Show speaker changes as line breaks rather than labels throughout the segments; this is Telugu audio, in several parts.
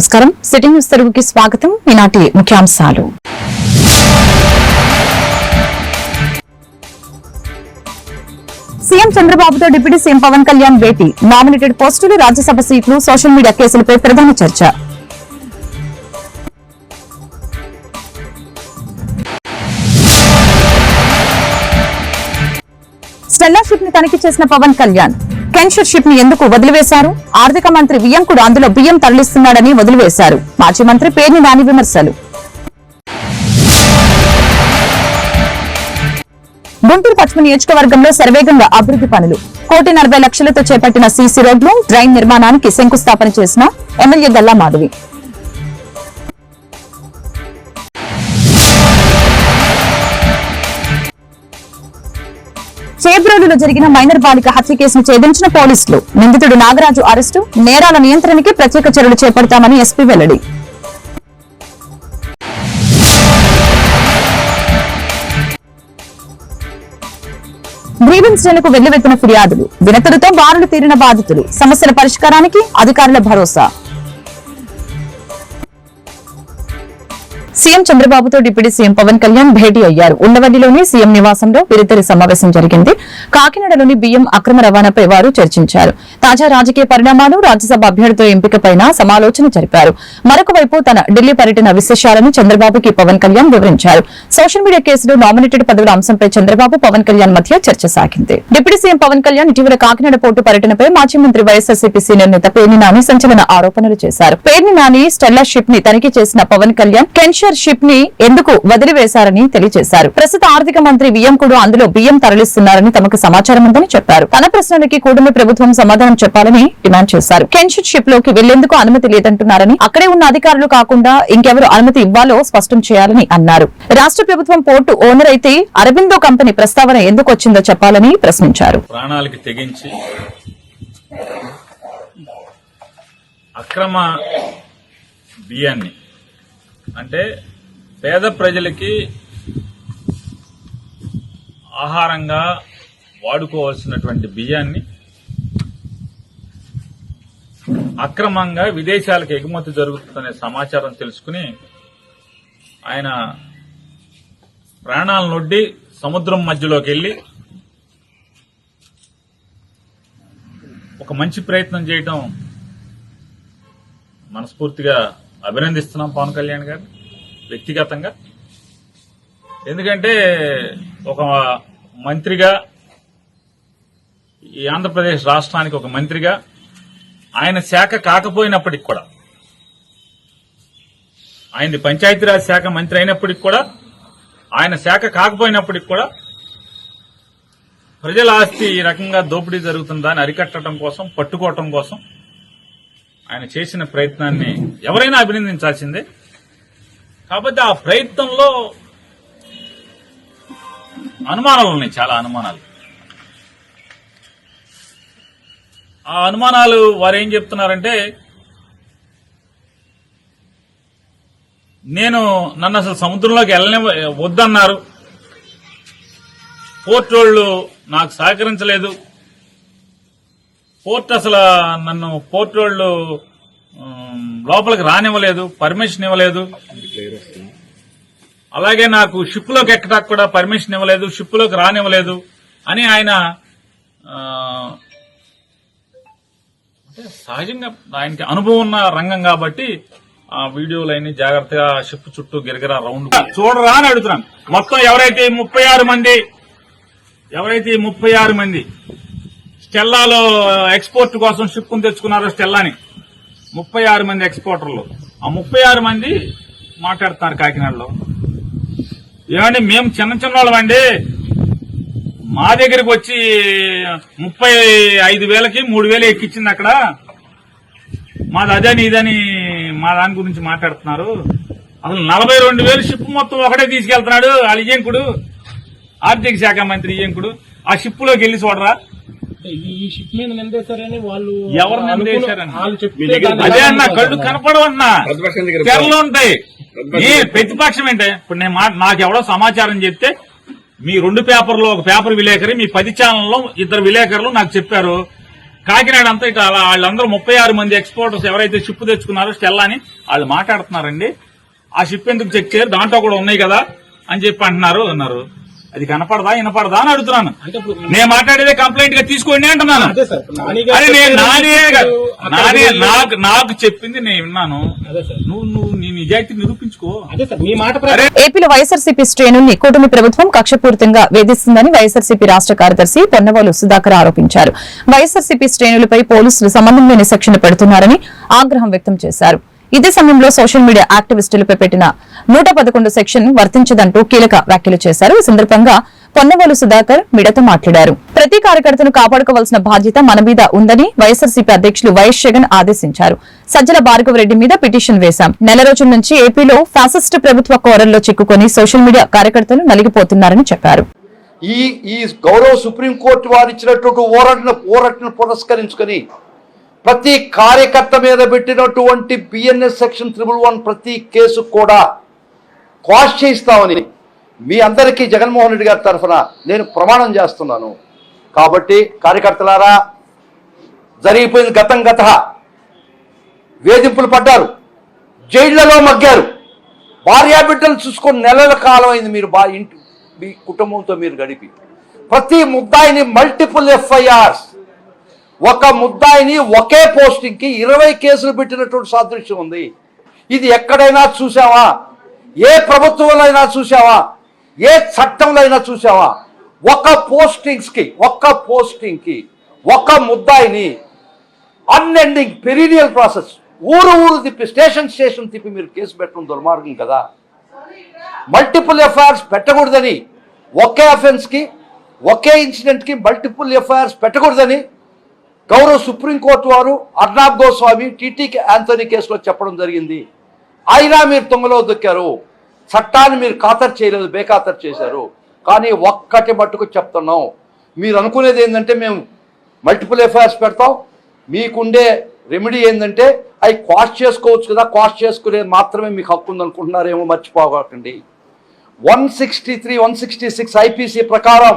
నమస్కారం. సిటీ న్యూస్ తెలుగుకి స్వాగతం. ఈనాటి ముఖ్యాంశాలు. సీఎం చంద్రబాబుతో డిప్యూటీ సీఎం పవన్ కళ్యాణ్ భేటీ. నామినేటెడ్ పోస్టులు రాజ్యసభ సీట్లు సోషల్ మీడియా కేసులపై ప్రధాన చర్చ. స్టెల్లా షిప్ని తనిఖీ చేసిన పవన్ కళ్యాణ్ కెన్షర్ షిప్ని ఎందుకు వదిలివేశారు? ఆర్థిక మంత్రి వియంకుడు అందులో బియ్యం తరలిస్తున్నాడని వదిలివేశారు. మాజీ మంత్రి పేర్ని నాని విమర్శలు. గుంటూరు పశ్చిమ నియోజకవర్గంలో సర్వేగంగా అభివృద్ధి పనులు. కోటి నలభై లక్షలతో చేపట్టిన సీసీ రోడ్లు డ్రైన్ నిర్మాణానికి శంకుస్థాపన చేసిన ఎమ్మెల్యే గల్లా మాధవి. చేబ్రోలులో జరిగిన మైనర్ బాలిక హత్య కేసును ఛేదించిన పోలీసులు. నిందితుడు నాగరాజు అరెస్టు నేరాల నియంత్రణకి ప్రత్యేక చర్యలు చేపడతామని ఎస్పీ వెల్లడి. గ్రీవెన్స్ జైలుకు వెల్లువెత్తిన ఫిర్యాదులు వినతులతో బారులు తీరిన బాధితులు సమస్యల పరిష్కారానికి అధికారుల భరోసా. సీఎం చంద్రబాబుతో డిప్యూటీ సీఎం పవన్ కళ్యాణ్ భేటీ అయ్యారు. ఉండవల్లిలోని సీఎం నివాసంలో వీరిద్దరి సమావేశం జరిగింది. కాకినాడలోని బియ్యం అక్రమ రవాణాపై వారు చర్చించారు. తాజా రాజకీయ పరిణామాలు రాజ్యసభ అభ్యర్థుల ఎంపికపైన సమాలోచన జరిపారు. మరొక వైపు తన ఢిల్లీ పర్యటన విశేషాలను చంద్రబాబుకి పవన్ కళ్యాణ్ వివరించారు. సోషల్ మీడియా కేసులో నామినేటెడ్ పదవుల అంశంపై చంద్రబాబు పవన్ కళ్యాణ్ మధ్య చర్చ సాగింది. డిప్యూటీ సీఎం పవన్ కళ్యాణ్ ఇటీవల కాకినాడ పోర్టు పర్యటనపై మాజీ మంత్రి వైఎస్ఆర్సీపీ సీనియర్ నేత పేర్ని నాని సంచలన ఆరోపణలు చేశారు. పేర్ని నాని స్టెల్లా షిప్ని తనిఖీ చేసిన పవన్ కళ్యాణ్ కెన్షర్ షిప్ని ఎందుకు వదిలివేశారని తెలియజేశారు. ప్రస్తుత ఆర్థిక మంత్రి బియ్యం కూడా అందులో బియ్యం తరలిస్తున్నారని తమకు సమాచారం ఉందని చెప్పారు. తన ప్రశ్నలకి కూటమి ప్రభుత్వం సమాధానం చెప్పాలని డిమాండ్ చేశారు. కెన్షిప్ షిప్లోకి వెళ్ళేందుకు అనుమతి లేదంటున్నారని అక్కడే ఉన్న అధికారులు కాకుండా ఇంకెవరు అనుమతి ఇవ్వాలో స్పష్టం చేయాలని అన్నారు. రాష్ట్ర ప్రభుత్వం పోర్టు ఓనర్ అయితే అరబిందో కంపెనీ ప్రస్తావన ఎందుకు వచ్చిందో చెప్పాలని ప్రశ్నించారు.
ప్రాణాలకి తెగించి అక్రమ బియ్యాన్ని అంటే పేద ప్రజలకి ఆహారంగా వాడుకోవాల్సినటువంటి బియ్యాన్ని అక్రమంగా విదేశాలకు ఎగుమతి జరుగుతుందనే సమాచారం తెలుసుకుని ఆయన ప్రాణాలనొడ్డి సముద్రం మధ్యలోకి వెళ్ళి ఒక మంచి ప్రయత్నం చేయటం మనస్ఫూర్తిగా అభినందిస్తున్నాం పవన్ కళ్యాణ్ గారు వ్యక్తిగతంగా. ఎందుకంటే ఒక మంత్రిగా ఈ ఆంధ్రప్రదేశ్ రాష్ట్రానికి ఒక మంత్రిగా ఆయన శాఖ కాకపోయినప్పటికి కూడా ఆయనది పంచాయతీరాజ్ శాఖ మంత్రి అయినప్పటికి కూడా ఆయన శాఖ కాకపోయినప్పటికి కూడా ప్రజల ఆస్తి ఈ రకంగా దోపిడీ జరుగుతుందని అరికట్టడం కోసం పట్టుకోవటం కోసం ఆయన చేసిన ప్రయత్నాన్ని ఎవరైనా అభినందించాల్సిందే. కాబట్టి ఆ ప్రయత్నంలో అనుమానాలు ఉన్నాయి చాలా అనుమానాలు. ఆ అనుమానాలు వారు ఏం చెప్తున్నారంటే నేను నన్ను అసలు సముద్రంలోకి వెళ్ళని వద్దన్నారు. పోర్ట్ వాళ్ళు నాకు సహకరించలేదు. పోర్ట్ అసలు నన్ను పోర్ట్ వాళ్ళు లోపలికి రానివ్వలేదు పర్మిషన్ ఇవ్వలేదు. అలాగే నాకు షిప్లోకి ఎక్కడానికి కూడా పర్మిషన్ ఇవ్వలేదు షిప్లోకి రానివ్వలేదు అని ఆయన అంటే సహజంగా ఆయనకి అనుభవం ఉన్న రంగం కాబట్టి ఆ వీడియోలన్నీ జాగ్రత్తగా షిప్ చుట్టూ గిరగిరా రౌండ్ చూడరా అని అడుగుతున్నాను. మొత్తం ఎవరైతే ఈ ముప్పై ఆరు మంది ఎవరైతే ఈ ముప్పై ఆరు మంది స్టెల్లాలో ఎక్స్పోర్ట్ కోసం షిప్ తెచ్చుకున్నారు స్టెల్లాని. ముప్పై ఆరు మంది ఎక్స్పోర్టర్లు. ఆ ముప్పై ఆరు మంది మాట్లాడుతున్నారు కాకినాడలో. ఏమండి మేము చిన్న చిన్న వాళ్ళమండి మా దగ్గరికి వచ్చి ముప్పై ఐదు వేలకి మూడు వేలు ఎక్కిచ్చింది అక్కడ. మాది అదని ఇదని మా దాని గురించి మాట్లాడుతున్నారు. అసలు నలభై రెండు వేలు షిప్ మొత్తం ఒకటే తీసుకెళ్తున్నాడు వాళ్ళ ఇయ్యంకుడు ఆర్థిక శాఖ మంత్రి ఇయ్యంకుడు ఆ షిప్లోకి వెళ్ళి చూడరా.
ఈ షిప్ మీద నిందేశారని వాళ్ళు
ఎవరు నిందేశారని? అదే అన్న కళ్ళు కనపడవన్నా. తెరలు ఉంటాయి. ఈ ప్రతిపక్షం ఏంటే? ఇప్పుడు నేను మా- నాకు ఎవడో సమాచారం చెప్తే మీ రెండు పేపర్లో ఒక పేపర్ విలేకరి మీ పది ఛానల్లో ఇద్దరు విలేకరులు నాకు చెప్పారు. కాకినాడ అంతా ఇట్లా అలా వాళ్ళందరూ ముప్పై ఆరు మంది ఎక్స్పోర్టర్స్ ఎవరైతే షిప్ తెచ్చుకున్నారో స్టెల్లా అని వాళ్ళు మాట్లాడుతున్నారండి. ఆ షిప్ ఎందుకు చెక్ చేయరు? దాంట్లో కూడా ఉన్నాయి కదా అని చెప్పి అంటున్నారు అన్నారు. అది కనపడదా వినపడదా అని అడుగుతున్నాను. నేను మాట్లాడేదే కంప్లైంట్గా తీసుకోండి అంటున్నాను.
అదే సార్ నాని గారు
అరే నేను
చెప్పారు,
నానే కాదు.
అక్కడ
నానే
మీరు-
నాకు నాకు చెప్పింది నేను విన్నాను.
అదే సార్.
నువ్వు నువ్వు నీ నిజాయితీ నిరూపించుకో.
అదే సార్ మీ మాట ప్రకారం
ఏపీలో వైఎస్ఆర్సీపీ శ్రేణుల్ని కూటమి ప్రభుత్వం కక్షపూరితంగా వేధిస్తుందని వైఎస్ఆర్సీపీ రాష్ట్ర కార్యదర్శి పొన్నవాలు సుధాకర్ ఆరోపించారు. వైఎస్ఆర్సీపీ శ్రేణులపై పోలీసులు సంబంధం లేని సెక్షన్ పెడుతున్నారని ఆగ్రహం వ్యక్తం చేశారు. ఇదే సమయంలో సోషల్ మీడియా యాక్టివిస్టులపై పెట్టిన నూట పదకొండు సెక్షన్ వర్తించదంటూ కీలక వ్యాఖ్యలు చేశారు. ఈ సందర్భంగా పొన్నవోలు సుధాకర్ మిడత మాట్లాడారు. ప్రతి కార్యకర్తను కాపాడుకోవాల్సిన బాధ్యత మన మీద ఉందని వైఎస్ఆర్సీపీ అధ్యక్షులు వైఎస్ జగన్ ఆదేశించారు. సజ్జల భార్గవరెడ్డి మీద పిటిషన్ వేశాం. నెల రోజుల నుంచి ఏపీలో ఫాసిస్ట్ ప్రభుత్వ కోరల్లో చిక్కుకొని సోషల్ మీడియా కార్యకర్తలు నలిగిపోతున్నారని చెప్పారు.
ఈ ఈ గౌరవ సుప్రీంకోర్టు వారు ఇచ్చినటువంటి ఓరట్ను ఓరట్ను పురస్కరించుకొని ప్రతి కార్యకర్త మీద పెట్టినటువంటి బిఎన్ఎస్ సెక్షన్ త్రిబుల్ వన్ ప్రతి కేసు కూడా క్వాష్ చేయిస్తామని మీ అందరికీ జగన్మోహన్ రెడ్డి గారి తరఫున నేను ప్రమాణం చేస్తున్నాను. కాబట్టి కార్యకర్తలారా జరిగిపోయింది గతం గత. వేధింపులు పడ్డారు జైళ్ళలో మగ్గారు. భార్యా బిడ్డలు చూసుకొని నెలల కాలం అయింది మీరు బా ఇంటి మీ కుటుంబంతో మీరు గడిపి. ప్రతి ముద్దాయిని మల్టిపుల్ ఎఫ్ఐఆర్స్ ఒక ముద్దాయిని ఒకే పోస్టింగ్కి ఇరవై కేసులు పెట్టినటువంటి సాదృశ్యం ఉంది. ఇది ఎక్కడైనా చూసావా ఏ ప్రభుత్వంలో అయినా చూసావా ఏ చట్టంలో అయినా చూసావా ఒక పోస్టింగ్స్కి ఒక్క పోస్టింగ్కి ఒక ముద్దాయిని అన్ఎండింగ్ పెరీనియల్ ప్రాసెస్ ఊరు ఊరు తిప్పి స్టేషన్ స్టేషన్ తిప్పి మీరు కేసు పెట్టడం దుర్మార్గం కదా. మల్టిపుల్ ఎఫ్ఐఆర్స్ పెట్టకూడదని ఒకే అఫెన్స్కి ఒకే ఇన్సిడెంట్కి మల్టిపుల్ ఎఫ్ఐఆర్స్ పెట్టకూడదని గౌరవ సుప్రీంకోర్టు వారు అర్నాబ్ గోస్వామి టీటీకి యాంథనీ కేసులో చెప్పడం జరిగింది. అయినా మీరు తొంగలో దొక్కారు. చట్టాన్ని మీరు ఖాతరు చేయలేదు బేఖాతరు చేశారు. కానీ ఒక్కటి మట్టుకు చెప్తున్నాం. మీరు అనుకునేది ఏంటంటే మేము మల్టిపుల్ ఎఫ్ఐఆర్స్ పెడతాం. మీకుండే రెమెడీ ఏంటంటే అవి క్వాష్ చేసుకోవచ్చు కదా క్వాష్ చేసుకునేది మాత్రమే మీకు హక్కు ఉందనుకుంటున్నారేమో మర్చిపోకండి. One sixty three one sixty six IPC ప్రకారం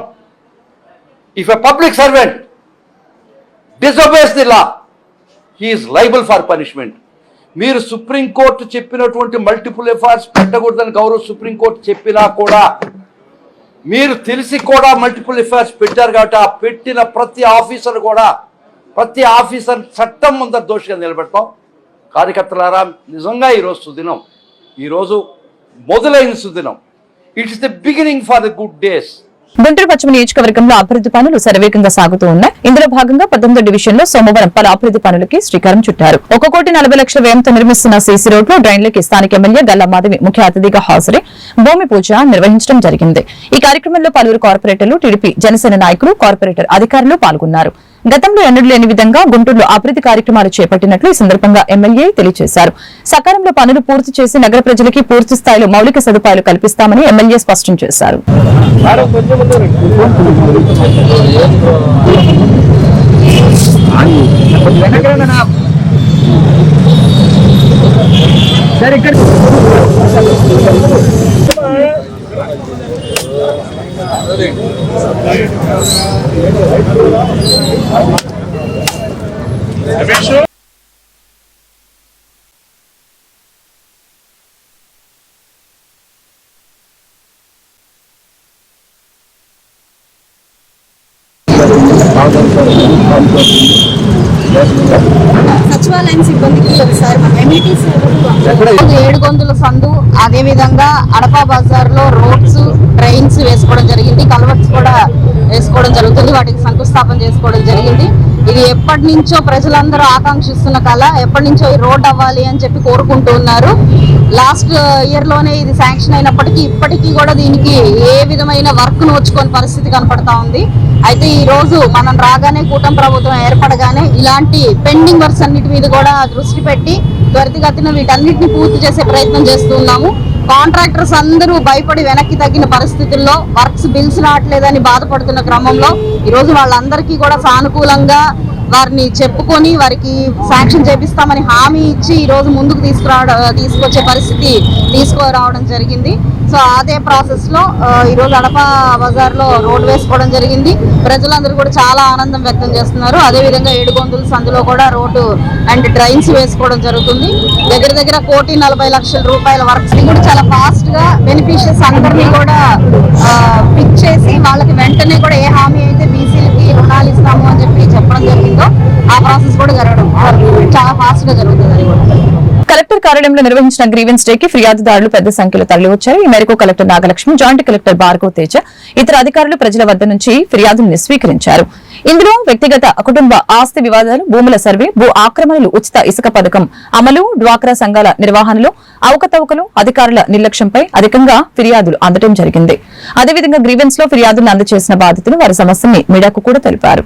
if a public servant disobeys the law he is liable for punishment మీరు సుప్రీంకోర్టు చెప్పినటువంటి మల్టిపుల్ ఎఫ్ఐఆర్స్ పెట్టకూడదని గౌరవ సుప్రీంకోర్టు చెప్పినా కూడా మీరు తెలిసి కూడా మల్టిపుల్ ఎఫ్ఐఆర్స్ పెట్టారు కాబట్టి ఆ పెట్టిన ప్రతి ఆఫీసర్ కూడా ప్రతి ఆఫీసర్ చట్టం ముందర దోషిగా నిలబెడతాం. కార్యకర్తలారా నిజంగా ఈరోజు సుదినం. ఈరోజు మొదలైన సుదినం. It's the beginning for the good days
Guntur పశ్చిమ నియోజకవర్గంలో అభివృద్ధి పనులు శరవేగంగా సాగుతూ ఉన్నాయి. ఇందులో భాగంగా పద్దెనిమిదో డివిజన్లో సోమవారం పలు అభివృద్ధి పనులకి శ్రీకారం చుట్టారు. ఒక కోటి నలభై లక్షల వ్యయంతో నిర్మిస్తున్న సీసీ రోడ్లు డ్రైన్లకి స్థానిక ఎమ్మెల్యే గల్లా మాధవి ముఖ్య అతిథిగా హాజరై భూమి పూజ నిర్వహించడం జరిగింది. ఈ కార్యక్రమంలో పలువురు కార్పొరేటర్లు టీడీపీ జనసేన నాయకులు కార్పొరేటర్ అధికారులు పాల్గొన్నారు. గతంలో ఎన్నడూ లేని విధంగా గుంటూరులో అభివృద్ధి కార్యక్రమాలు చేపట్టినట్లు ఈ సందర్భంగా ఎమ్మెల్యే తెలియజేశారు. సకాలంలో పనులు పూర్తి చేసి నగర ప్రజలకి పూర్తి స్థాయిలో మౌలిక సదుపాయాలు కల్పిస్తామని ఎమ్మెల్యే స్పష్టం చేశారు. Ramesh Thank you.
సచివాలయం సిబ్బందికి ఒకసారి మన ఎమ్యూనిటీ ఏడు గొంతుల సందు అదే విధంగా అడపా బజార్లో రోడ్స్ ట్రైన్స్ వేసుకోవడం జరిగింది కల్వర్ట్స్ కూడా వేసుకోవడం జరుగుతుంది వాటికి శంకుస్థాపన చేసుకోవడం జరిగింది. ఇది ఎప్పటి నుంచో ప్రజలందరూ ఆకాంక్షిస్తున్న కళ ఎప్పటి నుంచో ఈ రోడ్ అవ్వాలి అని చెప్పి కోరుకుంటూ ఉన్నారు. లాస్ట్ ఇయర్లోనే ఇది శాంక్షన్ అయినప్పటికీ ఇప్పటికీ కూడా దీనికి ఏ విధమైన వర్క్ నోచుకొని పరిస్థితి కనపడతా ఉంది. అయితే ఈ రోజు మనం రాగానే కూటమి ప్రభుత్వం ఏర్పడగానే ఇలాంటి పెండింగ్ వర్క్స్ అన్నిటి మీద కూడా దృష్టి పెట్టి త్వరితగతిన వీటన్నిటిని పూర్తి చేసే ప్రయత్నం చేస్తున్నాము కాంట్రాక్టర్స్ అందరూ భయపడి వెనక్కి తగ్గిన పరిస్థితుల్లో వర్క్స్ బిల్స్ రావట్లేదని బాధపడుతున్న క్రమంలో ఈ రోజు వాళ్ళందరికీ కూడా సానుకూలంగా వారిని చెప్పుకొని వారికి శాంక్షన్ చేపిస్తామని హామీ ఇచ్చి ఈ రోజు ముందుకు తీసుకురావడం తీసుకొచ్చే పరిస్థితి తీసుకురావడం జరిగింది. సో అదే ప్రాసెస్లో ఈ రోజు అడప బజార్లో రోడ్ వేసుకోవడం జరిగింది. ప్రజలందరూ కూడా చాలా ఆనందం వ్యక్తం చేస్తున్నారు. అదే విధంగా ఏడుగొందుల సందులో కూడా రోడ్డు అండ్ డ్రైన్స్ వేసుకోవడం జరుగుతుంది. దగ్గర దగ్గర కోటి నలభై లక్షల రూపాయల వర్క్స్ కూడా చాలా ఫాస్ట్గా బెనిఫిషియర్స్ అందరినీ కూడా పిక్ చేసి వాళ్ళకి వెంటనే కూడా ఏ హామీ అయితే బీసీలకి రుణాలు ఇస్తాము అని చెప్పి చెప్పడం జరిగిందో ఆ ప్రాసెస్ కూడా జరగడం చాలా ఫాస్ట్గా జరుగుతుంది అది కూడా.
కలెక్టర్ కార్యాలయంలో నిర్వహించిన గ్రీవెన్స్ డేకి ఫిర్యాదుదారులు పెద్ద సంఖ్యలో తరలివచ్చారు. ఈ మేరకు collector Nagalakshmi joint collector Bhargav Teja ఇతర అధికారులు ప్రజల వద్ద నుంచి ఫిర్యాదులను స్వీకరించారు. ఇందులో వ్యక్తిగత కుటుంబ ఆస్తి వివాదాలు భూముల సర్వే భూ ఆక్రమణలు ఉచిత ఇసుక పథకం అమలు డ్వాక్రా సంఘాల నిర్వహణలో అవకతవకలు అధికారుల నిర్లక్ష్యంపై అధికంగా ఫిర్యాదులు అందడం జరిగింది. అదేవిధంగా గ్రీవెన్స్లో ఫిర్యాదులను అందజేసిన బాధితులు వారి సమస్యని మీడియాకు కూడా తెలిపారు.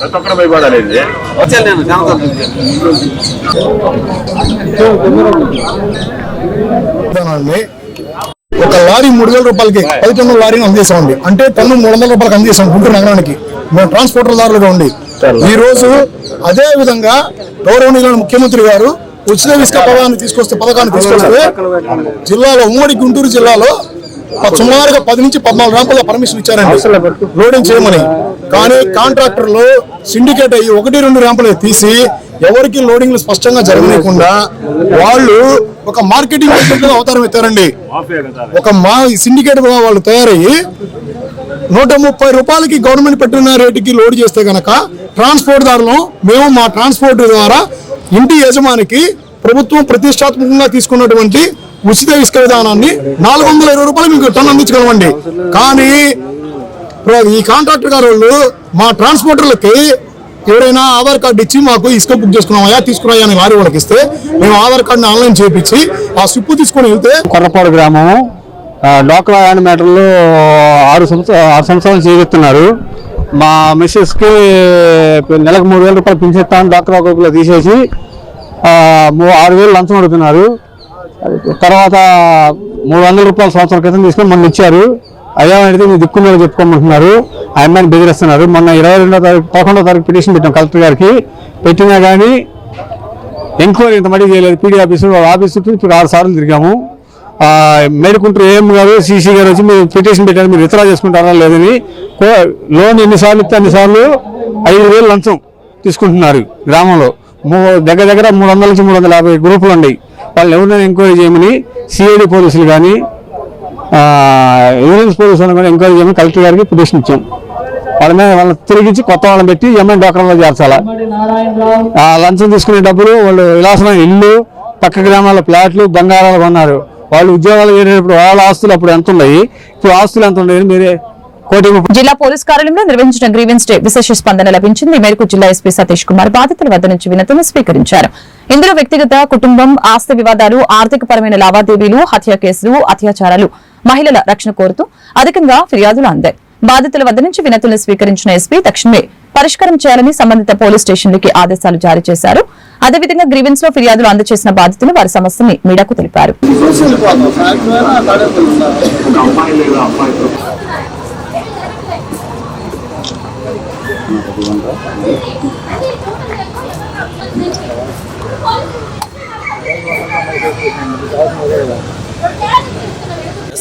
భయపడాలి వచ్చాను నేను జనతా
విధానాన్ని ఒక లారీ మూడు వేల రూపాయలకి పది టన్నుల లారీని అందజేసామండి అంటే టన్ను మూడు వందల రూపాయలకి అందజేసాం గుంటూరు నగరానికి. మేము ట్రాన్స్పోర్టర్ దారులుగా ఉండి. ఈ రోజు అదే విధంగా గౌరవనీయులైన ముఖ్యమంత్రి గారు ఉచిత ఇసుక పథకాన్ని తీసుకొస్తే పథకాన్ని తీసుకొస్తే జిల్లాలో ఉమ్మడి గుంటూరు జిల్లాలో సుమారుగా పది నుంచి పద్నాలుగు ర్యాంపుల పర్మిషన్ ఇచ్చారండి. లోడింగ్ చేయమని. కానీ కాంట్రాక్టర్లు సిండికేట్ అయ్యి ఒకటి రెండు ర్యాంపులు తీసి ఎవరికి లోడింగ్ స్పష్టంగా జరగలేకుండా వాళ్ళు ఒక మార్కెటింగ్ అవతారం ఎత్తారండి. ఒక మా సిండికేట్ వాళ్ళు తయారయ్యి నూట ముప్పై రూపాయలకి గవర్నమెంట్ పెట్టిన రేటుకి లోడ్ చేస్తే గనక ట్రాన్స్పోర్ట్ దారులు మేము మా ట్రాన్స్పోర్ట్ ద్వారా ఇంటి యజమానికి ప్రభుత్వం ప్రతిష్టాత్మకంగా తీసుకున్నటువంటి ఉచిత ఇసుక విధానాన్ని నాలుగు వందల ఇరవై రూపాయలు మీకు టన్ అందించగలమండి. కానీ ఈ కాంట్రాక్టర్ గారు వాళ్ళు మా ట్రాన్స్పోర్టర్లకి ఎవరైనా ఆధార్ కార్డు ఇచ్చి మాకు ఇసుక బుక్ చేసుకున్నామయ్యా తీసుకున్నాయా అని వారి వాళ్ళకి ఇస్తే మేము ఆధార్ కార్డుని ఆన్లైన్ చేపించి ఆ సిప్పు తీసుకొని వెళ్తే
కొర్రపాడు గ్రామము లోకల్ ఆయన ల్యాండ్ మ్యాటర్లు ఆరు సంవత్సరాలు ఆరు సంవత్సరాలు చేయిస్తున్నారు మా మిస్సెస్కి నెలకు మూడు వేల రూపాయలు పింఛిస్తాను డాక్టర్ ఒక తీసేసి మూ- ఆరు వేలు లంచం అడుగుతున్నారు. తర్వాత మూడు వందల రూపాయలు సంవత్సరం క్రితం తీసుకొని మొన్న ఇచ్చారు. అయ్యా అడిగితే మీ దిక్కు చెప్పుకోమంటున్నారు. ఆ అమ్మాయిని బెదిరిస్తున్నారు. మొన్న ఇరవై రెండో తారీఖు పదకొండో తారీఖు పిటిషన్ పెట్టాం కలెక్టర్ గారికి. పెట్టినా కానీ ఎంక్వైరీ ఇంత మటుకు చేయలేదు. పీడీ ఆఫీసు ఆఫీస్ చుట్టూ ఇప్పుడు ఆరు సార్లు తిరిగాము. మేడుకుంటూ ఏం గారు సీసీ గారు వచ్చి మీరు పిటిషన్ పెట్టారు. మీరు విత్డ్రా చేసుకుంటారా లేదని లోన్ ఎన్నిసార్లు ఇస్తే అన్నిసార్లు ఐదు వేలు లంచం తీసుకుంటున్నారు గ్రామంలో. దగ్గర దగ్గర మూడు వందల నుంచి మూడు వందల యాభై గ్రూపులు ఉన్నాయి. వాళ్ళు ఎవరినైనా ఎంక్వైరీ చేయమని సిఐడి పోలీసులు కానీ ఎవిడెన్స్ పోలీసులు కూడా ఎంక్వైరీ చేయమని కలెక్టర్ గారికి పిటిషన్ ఇచ్చాం. వాళ్ళ మీద వాళ్ళని తిరిగించి కొత్త వాళ్ళని పెట్టి ఎంఎన్ డోకరంలో చేర్చాలా. ఆ లంచం తీసుకునే డబ్బులు వాళ్ళు విలాసమైన ఇల్లు పక్క గ్రామాల ప్లాట్లు బంగారాలు కొన్నారు. వాళ్ళు ఉద్యోగాలు చేరేటప్పుడు వాళ్ళ ఆస్తులు అప్పుడు ఎంత ఉన్నాయి ఇప్పుడు ఆస్తులు ఎంత ఉన్నాయి మీరే
జిల్లా పోలీస్ కార్యాలయంలో నిర్వహించిన గ్రీవెన్స్ డే విశేష స్పందన లభించింది. ఈ మేరకు జిల్లా ఎస్పీ సతీష్ కుమార్ బాధితుల వద్ద నుంచి వినతులు స్వీకరించారు. ఇందులో వ్యక్తిగత కుటుంబం ఆస్తి వివాదాలు ఆర్థిక పరమైన లావాదేవీలు హత్య కేసులు అత్యాచారాలు మహిళల రక్షణ కోరుతూ అధికంగా ఫిర్యాదులు అందాయి. బాధితుల వద్ద నుంచి వినతులను స్వీకరించిన ఎస్పీ తక్షణమే పరిష్కారం చేయాలని సంబంధిత పోలీస్ స్టేషన్లకి ఆదేశాలు జారీ చేశారు. అదేవిధంగా గ్రీవెన్స్లో ఫిర్యాదులు అందజేసిన బాధితులు వారి సమస్యని మీడియాకు తెలిపారు.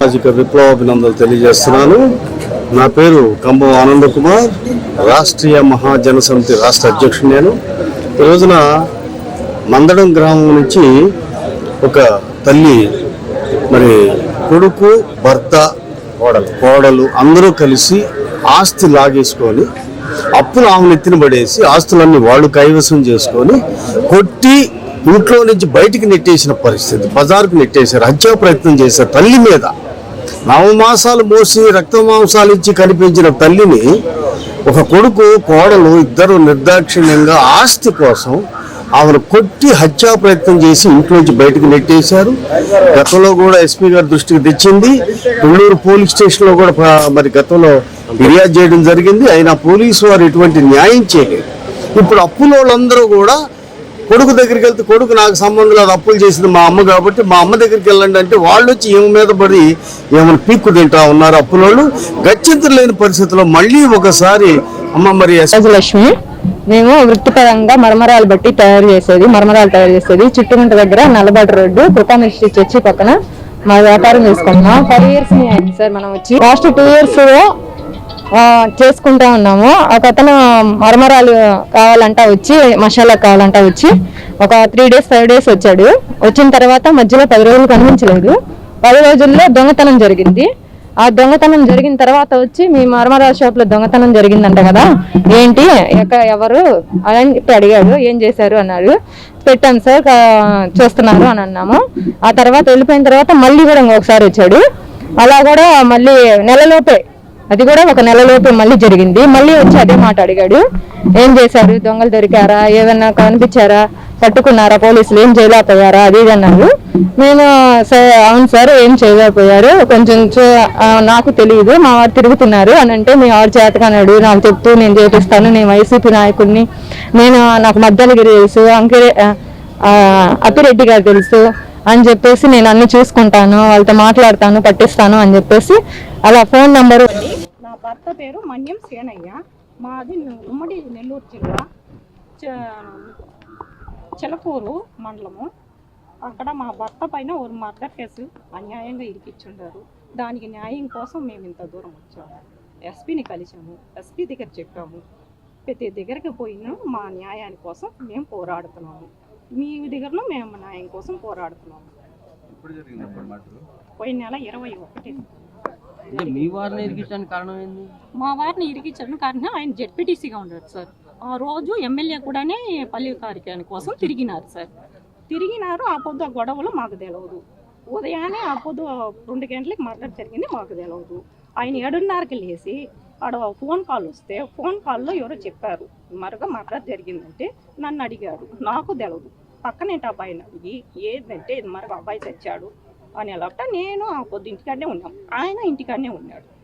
సామాజిక విప్లవాభినందనలు తెలియజేస్తున్నాను. నా పేరు కంబం ఆనంద కుమార్. రాష్ట్రీయ మహాజన సమితి రాష్ట్ర అధ్యక్షుడు నేను. ఈ రోజున మందడం గ్రామం నుంచి ఒక తల్లి మరి కొడుకు భర్త కోడలు. కోడలు అందరూ కలిసి ఆస్తి లాగేసుకొని అప్పులు ఆమెను ఎత్తిన పడేసి ఆస్తులన్నీ వాళ్ళు కైవసం చేసుకొని కొట్టి ఇంట్లో నుంచి బయటికి నెట్టేసిన పరిస్థితి బజార్కు నెట్టేశారు హత్యా ప్రయత్నం చేశారు తల్లి మీద. నవమాసాలు మోసి రక్త మాంసాలు ఇచ్చి కనిపించిన తల్లిని ఒక కొడుకు కోడలు ఇద్దరు నిర్దాక్షిణ్యంగా ఆస్తి కోసం ఆమెను కొట్టి హత్యా ప్రయత్నం చేసి ఇంట్లోంచి బయటకు నెట్టేశారు. గతంలో కూడా ఎస్పీ గారి దృష్టికి తెచ్చింది. తుళ్ళూరు పోలీస్ స్టేషన్లో కూడా మరి గతంలో ఫిర్యాదు చేయడం జరిగింది. అయినా పోలీసు వారు ఎటువంటి న్యాయం చేయలేదు. ఇప్పుడు అప్పులోళ్ళందరూ కూడా కొడుకు దగ్గరికి వెళ్తే కొడుకు నాకు సంబంధం లేదు అప్పులు చేసింది మా అమ్మ కాబట్టి మా అమ్మ దగ్గరికి వెళ్ళండి అంటే వాళ్ళు వచ్చి ఏమి మీద పడి ఏమైనా పీక్కు తింటా ఉన్నారు అప్పులోళ్ళు. గచ్చింతలు లేని పరిస్థితుల్లో మళ్ళీ ఒకసారి అమ్మ మరి ఎస్
మేము వృత్తిపరంగా మరమరాలు బట్టి తయారు చేసేది మరమరాలు తయారు చేసేది చుట్టుముంట దగ్గర నల్లబాటు రోడ్డు కృపామిస్ట్రీ చర్చి పక్కన మా వ్యాపారం చేసుకుంటున్నాం. ఫైవ్ ఇయర్స్ సార్ మనం వచ్చి. లాస్ట్ టూ ఇయర్స్ చేసుకుంటా ఉన్నాము. ఒక అతను మరమరాలు కావాలంట వచ్చి మసాలా కావాలంట వచ్చి ఒక త్రీ డేస్ ఫైవ్ డేస్ వచ్చాడు. వచ్చిన తర్వాత మధ్యలో పది రోజులు కనిపించలేదు. పది రోజుల్లో దొంగతనం జరిగింది. ఆ దొంగతనం జరిగిన తర్వాత వచ్చి మీ మరమరాల షాప్లో దొంగతనం జరిగిందంట కదా? ఏంటి? ఎక్క- ఎవరు? అని చెప్పి అడిగాడు. ఏం చేశారు? అన్నాడు. పెట్టాం సార్ చూస్తున్నారు అని అన్నాము. ఆ తర్వాత వెళ్ళిపోయిన తర్వాత మళ్ళీ కూడా ఇంకొకసారి వచ్చాడు. అలా కూడా మళ్ళీ నెలలోపే అది కూడా ఒక నెలలోపే మళ్ళీ జరిగింది. మళ్ళీ వచ్చి అదే మాట అడిగాడు. ఏం చేశారు? దొంగలు దొరికారా? ఏదన్నా కనిపించారా? పట్టుకున్నారా పోలీసులు? ఏం చేయలేకపోయారా? అది ఇది అన్నారు. నేను అవును సార్ ఏం చేయలేకపోయారు. కొంచెం నాకు తెలియదు. మా వారు తిరుగుతున్నారు. అని అంటే మీ వారు చేతకన్నాడు నాకు చెప్తూ నేను చేపిస్తాను. నేను వైసీపీ నాయకుడిని. నేను నాకు మద్దలగిరి తెలుసు. అంకిరే అప్పిరెడ్డి గారు తెలుసు. అని చెప్పేసి నేను అన్ని చూసుకుంటాను. వాళ్ళతో మాట్లాడతాను పట్టిస్తాను అని చెప్పేసి అలా ఫోన్ నెంబరు
భర్త పేరు మన్యం సేనయ్య. మాది ఉమ్మడి నెల్లూరు జిల్లా చిలకూరు మండలము. అక్కడ మా భర్త పైన ఒక మర్డర్ కేసు అన్యాయంగా ఇరికిచ్చుండారు. దానికి న్యాయం కోసం మేము ఇంత దూరం వచ్చాము. ఎస్పీని కలిసాము ఎస్పీ దగ్గర చెప్పాము. ప్రతి దగ్గరికి పోయినా మా న్యాయాని కోసం మేము పోరాడుతున్నాము. మీ దగ్గరలో మేము న్యాయం కోసం పోరాడుతున్నాము. పోయిన నెల ఇరవై ఒకటి.
అంటే మీ వారిని కారణం ఏంది?
మా వారిని ఇరిగించడం కారణం ఆయన జెడ్పీటీసీగా ఉన్నాడు సార్. ఆ రోజు ఎమ్మెల్యే కూడానే పల్లె కార్యక్రమం కోసం తిరిగినారు సార్. తిరిగినారు ఆ పొద్దు ఆ గొడవలు మాకు తెలియదు ఉదయాన్నే ఆ పొద్దు రెండు గంటలకు మర్డర్ జరిగింది మాకు తెలియదు ఆయన ఏడున్నరకి లేచి ఆడ ఫోన్ కాల్ వస్తే ఫోన్ కాల్లో ఎవరో చెప్పారు మరొక మర్డర్ జరిగిందంటే నన్ను అడిగాడు నాకు తెలియదు పక్కనేంటి అబ్బాయిని అడిగి ఏంటంటే ఇది మరొక అబ్బాయి చచ్చాడు. అని ఎలా నేను ఆ ఇంటికాడనే ఉన్నాం. ఆయన ఇంటికాడనే ఉన్నాడు.